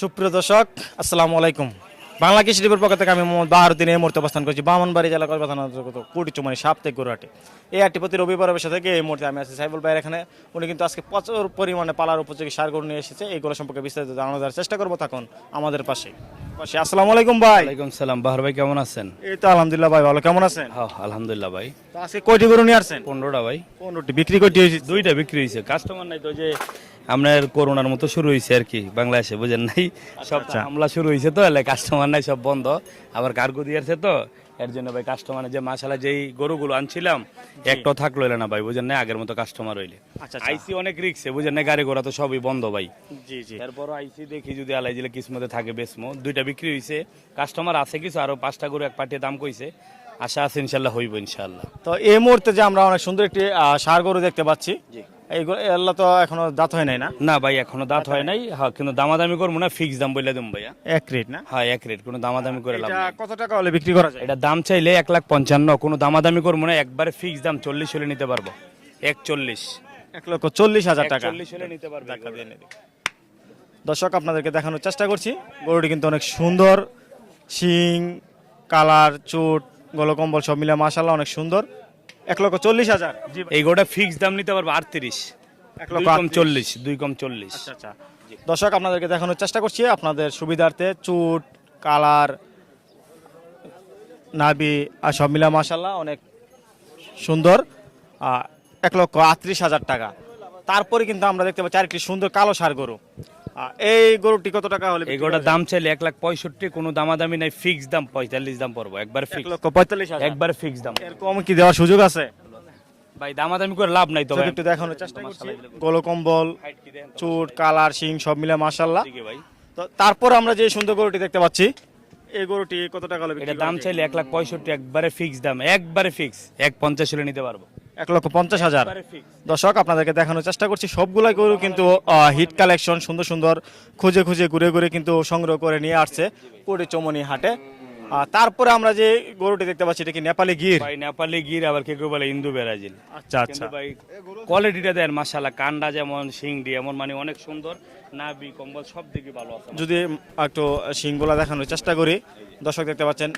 সুপ্রিয় দর্শক আসসালামু আলাইকুম। বাংলা কৃষি টিভির পক্ষ থেকে আমি মোহাম্মদ বাহারুদ্দিন এই মুহূর্তে অবস্থান করছি বামনবাড়ি জেলা কলকাতা অন্তর্গত কুটি চুমানি সাপ্তাহিক গরুহাটি এই হাটটি প্রতি রবিবার বসে থেকে এই মুহূর্তে আমি আছি সাইবুল ভাইয়ের এখানে। উনি কিন্তু আজকে প্রচুর পরিমাণে পালার উপযোগী সার গরু নিয়ে এসেছে। এইগুলো সম্পর্কে বিস্তারিত জানানো দেওয়ার চেষ্টা করব থাকুন আমাদের পাশে। পাশে আসসালামু আলাইকুম ভাই। ওয়ালাইকুম সালাম। বাহার ভাই কেমন আছেন? এই তো আলহামদুলিল্লাহ ভাই ভালো। কেমন আছেন? হ্যাঁ আলহামদুলিল্লাহ ভাই। তো আজকে কয়টি গরু নিয়ে আসছেন? পনেরোটা ভাই। পনেরোটি। বিক্রি করতে হয়েছে? দুইটা বিক্রি হয়েছে। কাস্টমার নাই তো যে আপনার করোনার মতো শুরু হয়েছে আর কি বাংলাদেশে বুঝেন নাই? সব আচ্ছা। হামলা শুরু হয়েছে তো কাস্টমার নাই সব বন্ধ। আবার কার্গো দিয়েছে তো এর জন্য ভাই কাস্টমার যে মাসালা যেই গরুগুলো আনছিলাম একটাও থাকল না ভাই বুঝেন নাই? আগের মতো কাস্টমার হইলে। আচ্ছা আচ্ছা। আইসি অনেক রিক্সে বুঝেন নাই? গাড়ি ঘোড়া তো সবই বন্ধ ভাই। জি জি। এরপর আইসি দেখি যদি আলাই দিলে কিসমতে থাকে বেসমো দুইটা বিক্রি হয়েছে কাস্টমার আছে কিছু আরও পাঁচটা গরু এক পাটিয়ে দাম কইছে। আশা আছে ইনশাল্লাহ হইব ইনশাল্লাহ। তো এই মুহূর্তে যে আমরা অনেক সুন্দর একটি সার গরু দেখতে পাচ্ছি। জি। এইগুলো এগুলো তো এখনও দাঁত হয় নাই না? না ভাই এখনও দাঁত হয় নাই। হ্যাঁ কিন্তু দামাদামি করব না ফিক্স দাম বলে দেবো ভাইয়া। এক রেট না? হ্যাঁ এক রেট কোনো দামাদামি করে লাভ কত টাকা হলে বিক্রি করা যায়? এটা দাম চাইলে এক লাখ পঞ্চান্ন কোনো দামাদামি করব না একবারে ফিক্স দাম চল্লিশ হলে নিতে পারব। একচল্লিশ। এক লক্ষ চল্লিশ হাজার টাকা। চল্লিশ হলে নিতে পারব টাকা দিয়ে নেবে। দর্শক আপনাদেরকে দেখানোর চেষ্টা করছি। গরুটি কিন্তু অনেক সুন্দর। শিং কালার চুট গলকম্বল সব মিলে মাসাল্লাহ অনেক সুন্দর। এক লক্ষ চল্লিশ হাজার। এই গোটা ফিক্স দাম নিতে পারব আটত্রিশ। এক লক্ষ কম চল্লিশ দুই কম চল্লিশ। আচ্ছা আচ্ছা। দর্শক আপনাদেরকে দেখানোর চেষ্টা করছি আপনাদের সুবিধার্থে চুট কালার নাবি আর সব মিলা মাসাল্লাহ অনেক সুন্দর এক লক্ষ আটত্রিশ হাজার টাকা। তারপরে কিন্তু আমরা দেখতে পাচ্ছি আরেকটি সুন্দর কালো সার গরু। এই গরুটি কত টাকা হলে এই যায়? দাম চাইলে এক লাখ পঁয়ষট্টি কোনো দামাদামি নাই ফিক্স দাম পঁয়তাল্লিশ দাম পড়ব একবার ফিক্স পঁয়তাল্লিশ একবার ফিক্স দাম। এর কম কি দেওয়ার সুযোগ আছে? ভাই দামাদামি করে লাভ নাই তো ভাই। একটু দেখানোর চেষ্টা করছি গোলো কম্বল চুট কালার শিং সব মিলে মাসাল্লাহ ভাই। তো তারপর আমরা যে সুন্দর গরুটি দেখতে পাচ্ছি এই গরুটি কত টাকা হলে এটা দাম? চাইলে এক লাখ পঁয়ষট্টি একবারে ফিক্স দাম একবারে ফিক্স এক পঞ্চাশ হলে নিতে পারব। এক লক্ষ পঞ্চাশ হাজার। দর্শক আপনাদেরকে দেখানোর চেষ্টা করছি সবগুলাই গরু কিন্তু হিট কালেকশন সুন্দর সুন্দর খুঁজে খুঁজে ঘুরে ঘুরে কিন্তু সংগ্রহ করে নিয়ে আসছে কোটি চমনি হাটে। তারপরে আমরা যে গরুটি দেখতে পাচ্ছি এটা কি নেপালি গির? ভাই নেপালি গির আবার কে কেউ বলে ইন্দু বেরাজিল। আচ্ছা আচ্ছা। ভাই কোয়ালিটিটা দেন মাশাআল্লাহ কান্ডা যেমন সিংডি এমন মানে অনেক সুন্দর নাবি কম্বল সব দিকে ভালো আছে। যদি একটু শিংগুলা দেখানোর চেষ্টা করি দর্শক দেখতে পাচ্ছেন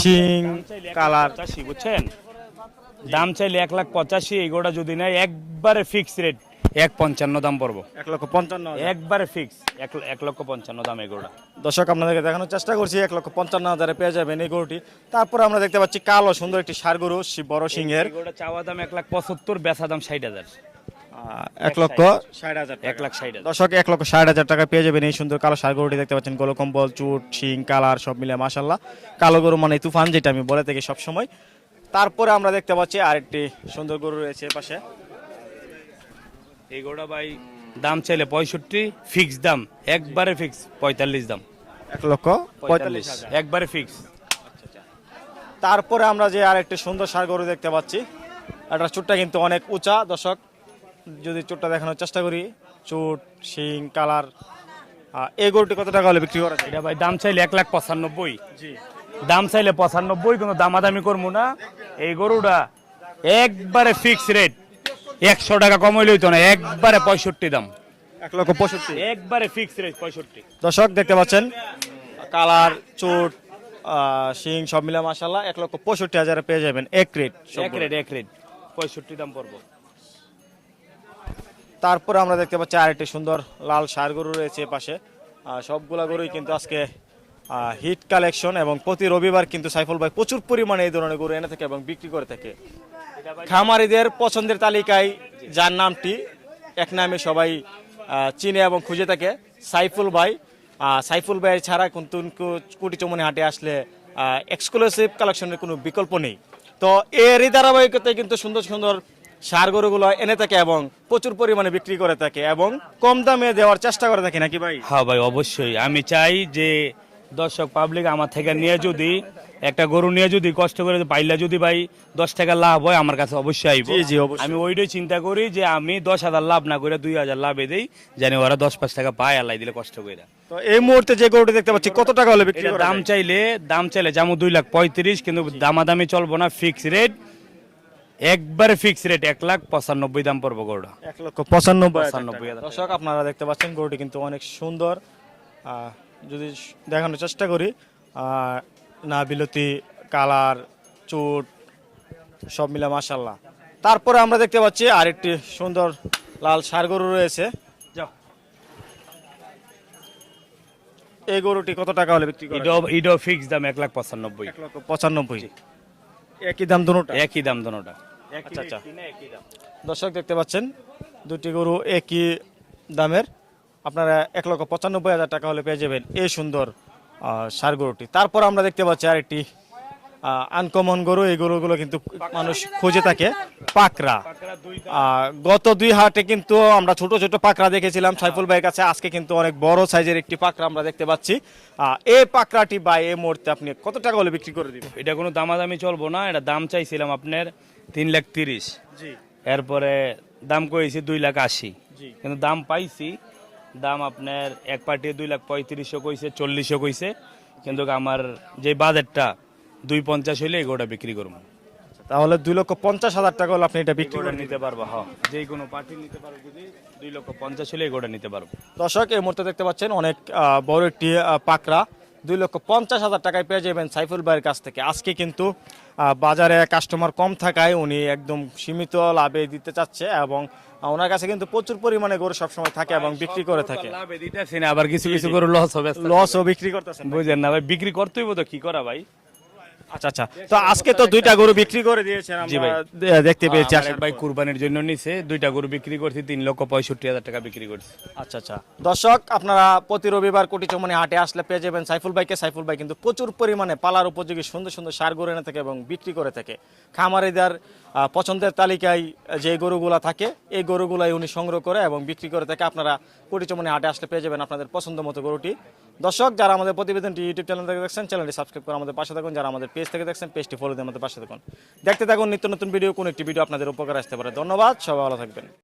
শিং, কালার। বুঝছেন? দাম চাইলে এক লাখ পঁচাশি এগুলোটা যদি নেয় একবারে ফিক্স রেট এক পঞ্চান্ন দাম পড়ব। এক লক্ষ পঞ্চান্ন একবারে ফিক্স এক লক্ষ পঞ্চান্ন দাম এগুলোটা দর্শক আপনাদেরকে দেখানোর চেষ্টা করছি এক লক্ষ পঞ্চান্ন হাজারে পেয়ে যাবেন এই গরুটি। তারপরে আমরা দেখতে পাচ্ছি কালো সুন্দর একটি সার গরু বড় সিংহের। এগুলোটা চাওয়া দাম এক লাখ পঁচাত্তর বেচা দাম ষাট হাজার। এক লক্ষ ষাট হাজার এক লাখ ষাট দর্শক এক লক্ষ ষাট হাজার টাকা পেয়ে যাবেন এই সুন্দর কালো সার গরুটি। দেখতে পাচ্ছেন গোলো কম্বল চুট শিং কালার সব মিলে মাসাল্লাহ কালো গরু মানে তুফান যেটা আমি বলে থাকি সবসময়। তারপরে আমরা দেখতে পাচ্ছি আরেকটি সুন্দর গরু রয়েছে পাশে। এগুলোটা ভাই দাম চাইলে পঁয়ষট্টি ফিক্স দাম। একবারে ফিক্স পঁয়তাল্লিশ দাম। এক লক্ষ পঁয়তাল্লিশ। পঁয়তাল্লিশ একবারে ফিক্স তারপরে আমরা যে আরেকটি সুন্দর সার গরু দেখতে পাচ্ছি একটা চুটটা কিন্তু অনেক উঁচা। দর্শক যদি চোটটা দেখানোর চেষ্টা করি চোট শিং কালার এই গরুটি কত টাকা হলে বিক্রি করা যায়? এটা ভাই দাম চাইলে এক লাখ পঁচানব্বই। দাম চাইলে পঁচানব্বই কিন্তু দামাদামি করব না। এই গরুটা একবারে ফিক্স রেট একশো টাকা কম হইলেই তো না একবারে পঁয়ষট্টি দাম। এক লক্ষ পঁয়ষট্টি। একবারে ফিক্স রেট পঁয়ষট্টি। দর্শক দেখতে পাচ্ছেন কালার চোট শিং সব মিলে মাসাল্লাহ এক লক্ষ পঁয়ষট্টি হাজারে পেয়ে যাবেন। এক রেট এক রেট এক রেট পঁয়ষট্টি দাম পড়ব। তারপরে আমরা দেখতে পাচ্ছি আরেকটি সুন্দর লাল সার গরু রয়েছে পাশে। সবগুলা গরুই কিন্তু আজকে হিট কালেকশন এবং প্রতি রবিবার কিন্তু সাইফুল ভাই প্রচুর পরিমাণে এই ধরনের গরু এনে থাকে এবং বিক্রি করে থাকে। খামারিদের পছন্দের তালিকায় যার নামটি এক নামে সবাই চিনে এবং খুঁজে থাকে, সাইফুল ভাই। সাইফুল ভাই ছাড়া কিন্তু কুটি চমনি হাটে আসলে এক্সক্লুসিভ কালেকশনের কোনো বিকল্প নেই। তো এরই ধারাবাহিকতায় কিন্তু সুন্দর সুন্দর সার গরুগুলো এনে থাকে এবং প্রচুর পরিমাণে বিক্রি করে থাকে এবং কম দামে দেওয়ার চেষ্টা করে থাকে নাকি ভাই? হ্যাঁ ভাই অবশ্যই। আমি চাই যে দর্শক পাবলিক আমার থেকে নিয়ে যদি একটা গরু নিয়ে যদি কষ্ট করে পাইলে যদি ভাই দশ টাকা লাভ হয় আমার কাছে অবশ্যই আইব। আমি ওইটাই চিন্তা করি যে আমি দশ হাজার লাভ না করে দুই হাজার লাভে দেই জানি ওরা দশ পাঁচ টাকা পায় আল্লাহ দিলে কষ্ট করে। তো এই মুহূর্তে যে গরুটি দেখতে পাচ্ছি কত টাকা হলে বিক্রি দাম চাইলে দাম চাইলে যেমন দুই লাখ পঁয়ত্রিশ কিন্তু দামাদামি চলবো না ফিক্স রেট একবারে ফিক্স রেট এক লাখ পঁচানব্বই দাম পড়ব গরুটা। এক লক্ষ পঁচানব্বই পঁচানব্বই দর্শক আপনারা দেখতে পাচ্ছেন গরুটি কিন্তু অনেক সুন্দর। যদি দেখানোর চেষ্টা করি না বিলতি কালার চুট সব মিলে মাসাল্লাহ তারপরে আমরা দেখতে পাচ্ছি আরেকটি সুন্দর লাল সার গরু রয়েছে। এই গরুটি কত টাকা হলে বিক্রি করা ইডো ইডো ফিক্স দাম এক লাখ পঁচানব্বই। এক লক্ষ পঁচানব্বই। একই দাম দুটা? একই দাম দোনোটা আচ্ছা আচ্ছা। দর্শক দেখতে পাচ্ছেন দুটি গরু একই দামের। আপনারা এক লক্ষ পঁচানব্বই হাজার টাকা হলে পেয়ে যাবেন এই সুন্দর সার গরুটি। তারপর আমরা দেখতে পাচ্ছি আরেকটি আনকমন গরু এই গরুগুলো কিন্তু মানুষ খুঁজে থাকে। পাকরা গত দুই হাটে কিন্তু আমরা ছোট ছোট পাকরা দেখেছিলাম। সাইফুল ভাইয়ের কাছে আজকে কিন্তু অনেক বড় সাইজের একটি পাকরা আমরা দেখতে পাচ্ছি। এই পাকরাটি বা এই মুহূর্তে আপনি কত টাকা হলে বিক্রি করে দিবেন? এটা কোনো দামাদামি চলবো না এটা দাম চাইছিলাম আপনার তিন লাখ তিরিশ। এরপরে দাম কইছি দুই লাখ আশি। কিন্তু দাম পাইছি দাম আপনার এক পার্টি দুই লাখ পঁয়ত্রিশশো কইছে চল্লিশশো কইছে। কিন্তু আমার যে বাজেটটা দুই পঞ্চাশ হইলে এগোটা বিক্রি করব। তাহলে দুই লক্ষ পঞ্চাশ হাজার টাকা হলে আপনি এটা বিক্রি করে নিতে পারব হ্যাঁ। যে কোনো পার্টি নিতে পারব যদি দুই লক্ষ পঞ্চাশ হলে এগোটা নিতে পারব। দর্শক এই মুহূর্তে দেখতে পাচ্ছেন অনেক বড় একটি পাকড়া। দুই লক্ষ পঞ্চাশ হাজার টাকায় পেয়ে যাবেন সাইফুল ভাইয়ের কাছ থেকে। আজকে কিন্তু বাজারে কাস্টমার কম থাকায় উনি একদম সীমিত লাভে দিতে চাচ্ছে এবং ওনার কাছে কিন্তু প্রচুর পরিমাণে গরু সবসময় থাকে এবং বিক্রি করে থাকে। লাভে দিতেছি না আবার কিছু কিছু করে লস হবে লসও বিক্রি করতেছেন বুঝেন না ভাই বিক্রি করতেই তো কি করা ভাই? আচ্ছা আচ্ছা। তো আজকে তো দুইটা গরু বিক্রি করে দিয়েছেন জি ভাই। দেখতে পেয়েছি ভাই কুরবানির জন্য নিছে দুইটা গরু বিক্রি করছি তিন লক্ষ পঁয়ষট্টি হাজার টাকা বিক্রি করছি। আচ্ছা আচ্ছা। দর্শক আপনারা প্রতি রবিবার কোটি চমনি হাটে আসলে পেয়ে যাবেন সাইফুল ভাইকে। সাইফুল ভাই কিন্তু প্রচুর পরিমাণে পালার উপযোগী সুন্দর সুন্দর সার গরু এনে থাকে এবং বিক্রি করে থাকে। খামারিদের পছন্দের তালিকায় যে গরুগুলা থাকে এই গরুগুলাই উনি সংগ্রহ করে এবং বিক্রি করে থাকে। আপনারা কোটি চমনি হাটে আসলে পেয়ে যাবেন আপনাদের পছন্দ মতো গরুটি। দর্শক যারা আমাদের প্রতিবেদনটি ইউটিউব চ্যানেল থেকে দেখছেন চ্যানেলটি সাবস্ক্রাইব করে আমাদের পাশে থাকুন। যারা আমাদের পেজ থেকে দেখছেন, পেজটি ফলো দিয়ে আমাদের পাশে থাকুন। দেখতে থাকুন নিত্য নতুন ভিডিও কোন একটি ভিডিও আপনাদের উপকার আসতে পারে। ধন্যবাদ, সবাই ভালো থাকবেন।